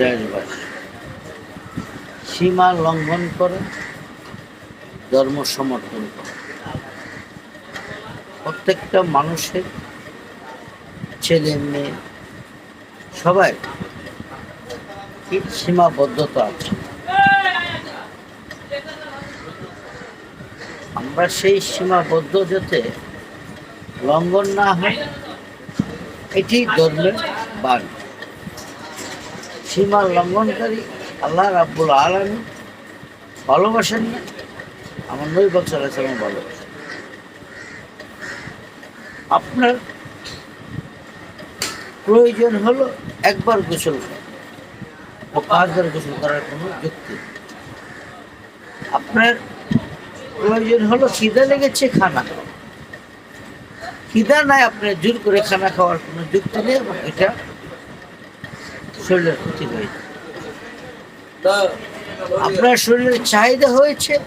দেশবাসী সীমা লঙ্ঘন করে, ধর্ম সমর্থন করে। প্রত্যেকটা মানুষের ছেলে মেয়ে, সবাই সীমাবদ্ধতা আছে? আমরা সেই সীমাবদ্ধ যাতে লঙ্ঘন না হয়, এটি ধর্মের বাণী। সীমা লঙ্ঘনকারী, আল্লাহ রাব্বুল আলমী ভালোবাসেন না। আমার আছে আমি ভালোবাসেন আপনার প্রয়োজন হলো একবার গোসল করা ও পাঁচবার গোসল করার কোনো যুক্তি। আপনার প্রয়োজন হলো খিদা লেগেছে, খানা খিদা নাই, আপনার জোর করে খানা খাওয়ার কোনো যুক্তি নেই, এবং এটা শরীরের ক্ষতি হয়ে। যায়। আপনার শরীরের চাহিদা হয়েছে?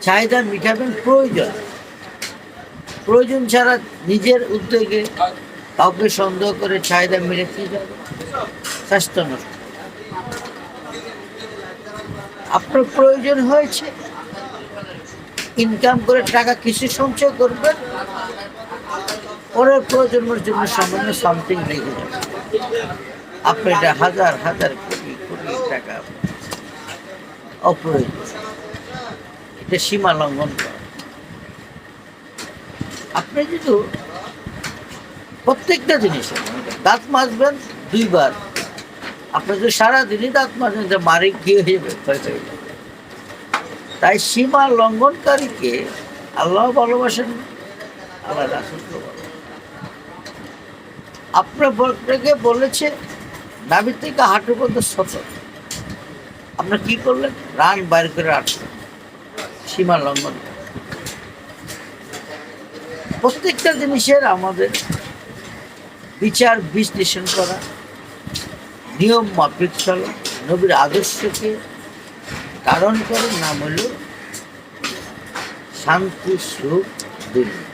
চাহিদা মিটাবেন প্রয়োজন। প্রয়োজন ছাড়া নিজের উদ্যোগে কাউকে সন্দেহ করে চাহিদা মিটাতে যাবে স্বাস্থ্য নষ্ট। আপনার প্রয়োজন হয়েছে? ইনকাম করে টাকা কিছু সঞ্চয় করবেন? পরের প্রয়োজনের জন্য সামান্য সামথিং লেগে যাবে আপনি এটা হাজার হাজার কোটি কোটি টাকা অপ্রয়োজন। এটা সীমা লঙ্ঘন করা। আপনি যদি প্রত্যেকটা জিনিসে দাঁত মাজবেন দুইবার। আপনি যদি সারাদিনই দাঁত মাজবেন যে মারে কি হয়ে যাবে। তাই সীমা লঙ্ঘনকারীকে আল্লাহ ভালোবাসেন, আল্লাহ রাসুলকে ভালোবাসেন। আপনার বলটাকে বলেছে নাবির থেকে হাঁটু পর্যন্ত সতর্ক আপনার কি করলেন? রান বাইর করে আটলেন সীমা লঙ্ঘন। প্রত্যেকটা জিনিসের আমাদের বিচার, বিশ্লেষণ করা, নিয়ম মাফিক চলা, নবীর আদর্শকে ধারণ করে, নাম হলো শান্তি, সুখ দুনিয়া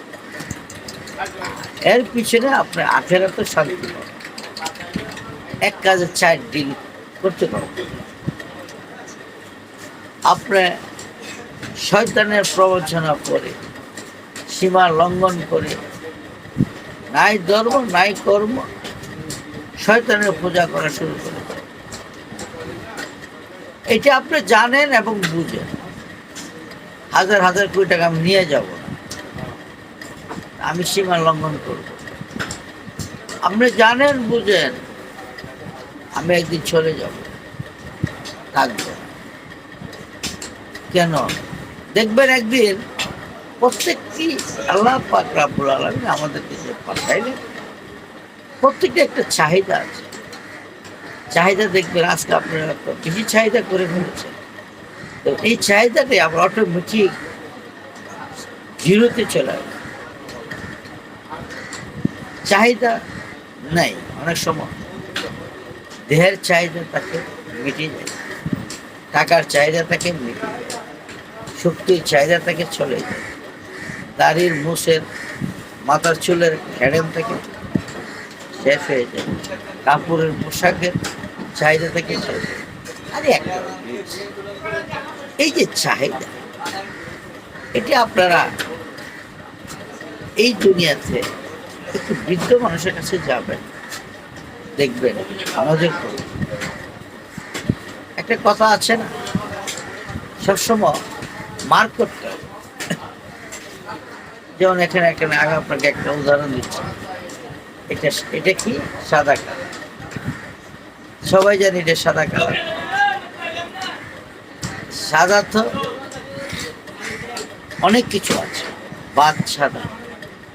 এর পিছনে আপনি আখেরা তো শান্তি এক কাজে চার ডিল করতে পারবেন আপনি শয়তানের প্রবঞ্চনা করে, সীমা লঙ্ঘন করে, নাই ধর্ম, নাই কর্ম, শয়তানের পূজা করা শুরু করে এটা আপনি জানেন এবং বুঝেন। হাজার হাজার কোটি টাকা আমি নিয়ে যাব। আমি সীমা লঙ্ঘন করব। আপনি জানেন, বুঝেন, আমি একদিন চলে যাব। থাকব। কেন? দেখবেন একদিন প্রত্যেকটি আল্লাহ পাক রাব্বুল আলামিন আমাদেরকে যে পাঠাইলেন, প্রত্যেকটা একটা চাহিদা আছে। চাহিদা দেখবেন, আজকে আপনারা তো বেশি চাহিদা করে ফেলেছেন। তো এই চাহিদাটাই আবার অটোমেটিক জিরোতে চলে আসবে। চাহিদা নেই, অনেক সময়। দেহের চাহিদা তাকে মিটিয়ে যায় টাকার চাহিদা তাকে মিটিয়ে যায় শক্তির চাহিদা তাকে চলে যায়। দাড়ির, মুসের, মাথার, চুলের ঘ্যাড়েম থেকে শেষ হয়ে যায়। কাপড়ের, পোশাকের চাহিদা থেকে চলে যায়। এই যে চাহিদা, এটি আপনারা এই দুনিয়াতে একটু বৃদ্ধ মানুষের কাছে যাবেন, দেখবেন আমাদের। একটা কথা আছে না, সবসময় মার্ক করতে হবে। যেমন এখানে এখানে আগে আপনাকে একটা উদাহরণ দিচ্ছি। এটা এটা কি? সাদা কালার। সবাই জানি এটা সাদা কালার। সাদা তো অনেক কিছু আছে। বাদ সাদা,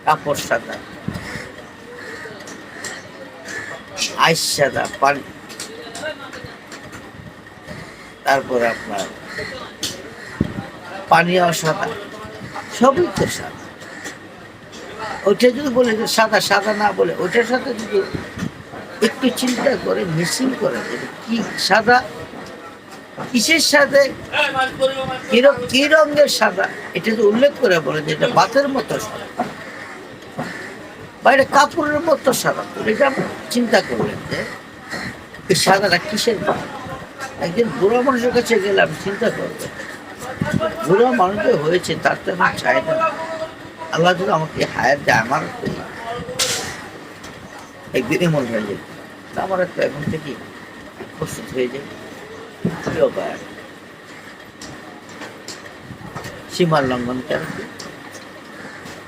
কাপড় সাদা। আইস সাদা পানি। আপনার পানীয় সাদা। সবই তো সাদা। ওইটা যদি বলে যে সাদা সাদা না বলে, ওইটার সাথে যদি একটু চিন্তা করে, মিসিং করে যে কি সাদা, কিসের সাথে কি রঙের সাদা, এটা যদি উল্লেখ করে বলে যে এটা বাতের মতো সাদা। বা এটা কাপড়ের মতো তো এটা চিন্তা করলেন যে সাদাটা কিসের ভয়? একজন বুড়ো মানুষের কাছে গেলে আমি চিন্তা করব বুড়ো মানুষ হয়েছে তার তো আমি চাই না আল্লাহ যদি আমাকে হায়ার দেয় আমার একদিনই মনে হয়ে যাবে আমার তো এখন থেকে প্রস্তুত হয়ে ভাই, সীমার লঙ্ঘন কেন?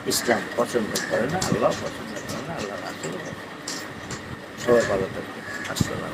ইসলাম পছন্দ করে না আল্লাহ পছন্দ করে না আল্লাহ সবাই ভালো থাকবে আসসালাম